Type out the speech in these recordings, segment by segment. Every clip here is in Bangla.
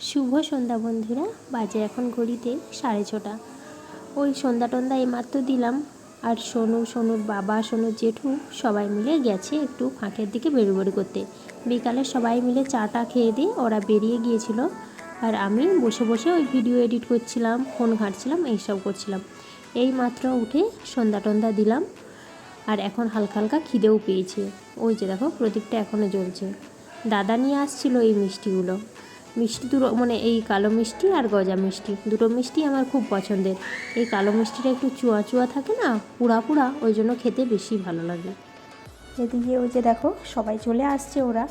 শুভ সন্ধ্যা বন্ধুরা, বাজে এখন ঘড়িতে সাড়ে ছটা। ওই সন্ধ্যা টন্ধা এইমাত্র দিলাম, আর সোনু, সোনুর বাবা, সোনুর জেঠু সবাই মিলে গেছে একটু ফাঁকের দিকে বেরোবেরি করতে। বিকালে সবাই মিলে চাটা খেয়ে দিয়ে ওরা বেরিয়ে গিয়েছিল, আর আমি বসে বসে ওই ভিডিও এডিট করছিলাম, ফোন ঘাঁটছিলাম, এইসব করছিলাম। এই মাত্র উঠে সন্ধ্যা টন্ধা দিলাম, আর এখন হালকা হালকা খিদেও পেয়েছে। ওই যে দেখো, প্রদীপটা এখনও জ্বলছে। দাদা নিয়ে আসছিল এই মিষ্টিগুলো। মিষ্টি দুটো মানে এই কালো মিষ্টি আর গজা মিষ্টি। দুটো মিষ্টি আমার খুব পছন্দের। এই কালো মিষ্টিটা একটু চুয়া চুয়া থাকে না পুড়া পুড়া ওই জন্য খেতে বেশি ভালো লাগে। এদিকে ওই যে দেখো, সবাই চলে আসছে ওরা।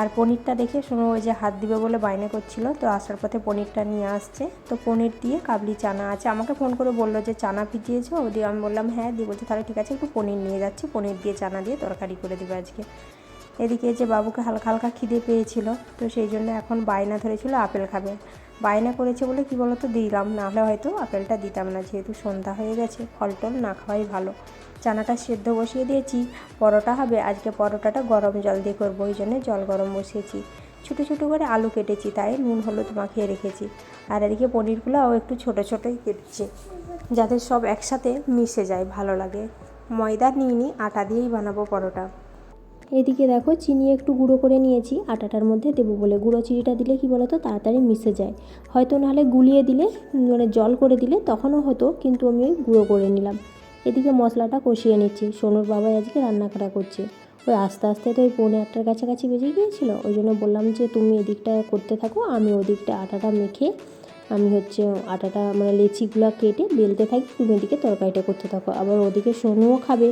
আর পনিরটা দেখে শোনো, ওই যে হাত দিবে বলে বায়না করছিল, তো আসার পথে পনিরটা নিয়ে আসছে। তো পনির দিয়ে কাবলি চানা আছে। আমাকে ফোন করে বলল যে, চানা ভিজিয়েছো? ওদিকে আমি বললাম হ্যাঁ দিয়ে বলছে, তাহলে ঠিক আছে, একটু পনির নিয়ে যাচ্ছি। পনির দিয়ে চানা দিয়ে তরকারি করে দেবে আজকে। এদিকে যে বাবুকে হালকা হালকা খিদে পেয়েছিল, তো সেই জন্য এখন বায়না ধরেছিল আপেল খাবে। বায়না করেছে বলে কি বলতো, দিলাম নাহলে হয়তো আপেলটা দিতাম না, যেহেতু সন্ধ্যা হয়ে গেছে, ফল টল না খাওয়াই ভালো। চানাটা সেদ্ধ বসিয়ে দিয়েছি, পরোটা হবে, আজকে পরোটাটা গরম জল দিয়ে করব, ওই জন্য জল গরম বসিয়েছি। ছোটো ছোটো করে আলু কেটেছি, তাই নুন হলুদ মাখিয়ে রেখেছি। আর এদিকে পনিরগুলোও একটু ছোটো ছোটোই কেটেছি, যাতে সব একসাথে মিশে যায়, ভালো লাগে। ময়দা নিয়ে নিই আটা দিয়েই বানাবো পরোটা। এদিকে দেখো চিনি একটু গুঁড়ো করে নিয়েছি, আটাটার মধ্যে দেবো বলে। গুঁড়ো চিনিটা দিলে কি বলতো, তাড়াতাড়ি মিশে যায়। হয়তো নাহলে গুলিয়ে দিলে মানে জল করে দিলে তখনও হতো, কিন্তু আমি গুঁড়ো করে নিলাম। এদিকে মশলাটা কষিয়ে নিচ্ছি। সোনুর বাবাই আজকে রান্না করা করছে। ওই আস্তে আস্তে তো ওই পৌনে আটটার কাছাকাছি বেজে গিয়েছিল, ওই জন্য বললাম যে তুমি এদিকটা করতে থাকো, আমি ওদিকটা আটাটা মেখে, আমি হচ্ছে আটাটা মানে লেচিগুলো কেটে বেলতে থাকি, তুমি এদিকে তরকারিটা করতে থাকো। আবার ওদিকে সোনুও খাবে।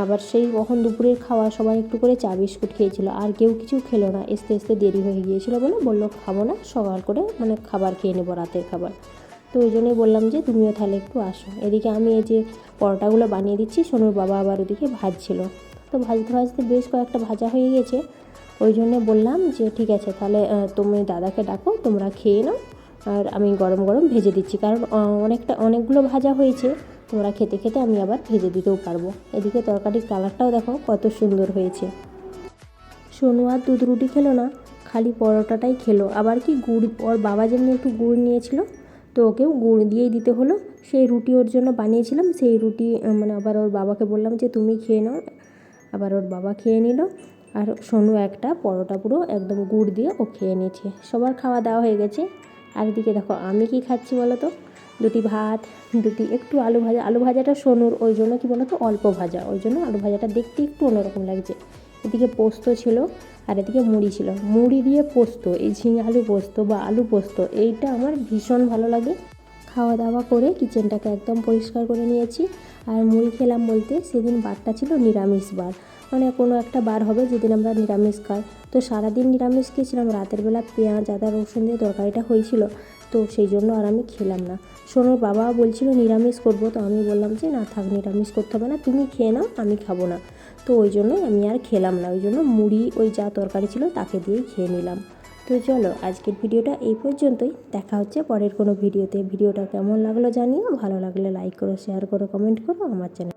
আবার সেই কখন দুপুরের খাওয়া সবাই একটু করে চা, বিস্কুট খেয়েছিল। আর কেউ কিছু খেলো না। আস্তে আস্তে দেরি হয়ে গিয়েছিল বলে বলল, খাব না, সকাল করে মানে খাবার খেয়ে নেব, রাতের খাবার। তো ওই জন্যই বললাম যে, তুমিও তাহলে একটু আসো। এদিকে আমি এই যে পরোটাগুলো বানিয়ে দিচ্ছি, সোনুর বাবা আবার ওদিকে ভাজছিল। তো ভাজতে ভাজতে বেশ কয়েকটা ভাজা হয়ে গেছে। ওই জন্যে বললাম যে, ঠিক আছে, তাহলে তুমি দাদাকে ডাকো, তোমরা খেয়ে নাও। আর আমি গরম গরম ভেজে দিচ্ছি। কারণ অনেকটা, অনেকগুলো ভাজা হয়েছে। তোমরা খেতে খেতে আমি আবার ভেজে দিতেও পারব। এদিকে তরকারির কালারটাও দেখো কত সুন্দর হয়েছে। সোনু আর দুধ রুটি খেলো না, খালি পরোটাটাই খেলো। আবার কি গুড়, ওর বাবা যেমনি একটু গুড় নিয়েছিল, তো ওকেও গুড় দিয়েই দিতে হলো। সেই রুটি ওর জন্য বানিয়েছিলাম, সেই রুটি মানে আবার ওর বাবাকে বললাম যে, তুমি খেয়ে নাও। আবার ওর বাবা খেয়ে নিল। আর সোনু একটা পরোটা পুরো একদম গুড় দিয়ে ও খেয়ে নিয়েছে। সবার খাওয়া দাওয়া হয়ে গেছে। আর এদিকে দেখো, আমি কি খাচ্ছি বলো তো? দুটি ভাত, দুটি একটু আলু ভাজা। আলু ভাজাটা সোনুর, ওই জন্য কী বলতো, অল্প ভাজা। ওই জন্য আলু ভাজাটা দেখতে একটু অন্যরকম লাগছে। এদিকে পোস্ত ছিল আর এদিকে মুড়ি ছিল। মুড়ি দিয়ে পোস্ত, এই ঝিঙে আলু পোস্ত বা আলু পোস্ত, এইটা আমার ভীষণ ভালো লাগে। খাওয়া দাওয়া করে কিচেনটাকে একদম পরিষ্কার করে নিয়েছি। আর মুড়ি খেলাম বলতে সেদিন বারটা ছিল নিরামিষ বার। মানে কোনো একটা বার হবে যেদিন আমরা নিরামিষ খাই। তো সারাদিন নিরামিষ খেয়েছিলাম। রাতের বেলা পেঁয়াজ, আদা, রসুন দিয়ে তরকারিটা হয়েছিল। তো সেই জন্য আর আমি খেলাম না। সোনুর বাবা বলছিল নিরামিষ করব, তো আমি বললাম যে না থাক, নিরামিষ করতে হবে না, তুমি খেয়ে নাও, আমি খাব না। তো ওই জন্যই আমি আর খেলাম না, ওই জন্য মুড়ি, ওই যা তরকারি ছিল তাকে দিয়েই খেয়ে নিলাম। তো চলো, আজকের ভিডিওটা এই পর্যন্তই, দেখা হচ্ছে পরের কোনো ভিডিওতে। ভিডিওটা কেমন লাগল জানিও, ভালো লাগলে লাইক করো শেয়ার করো কমেন্ট করো, আমার চ্যানেল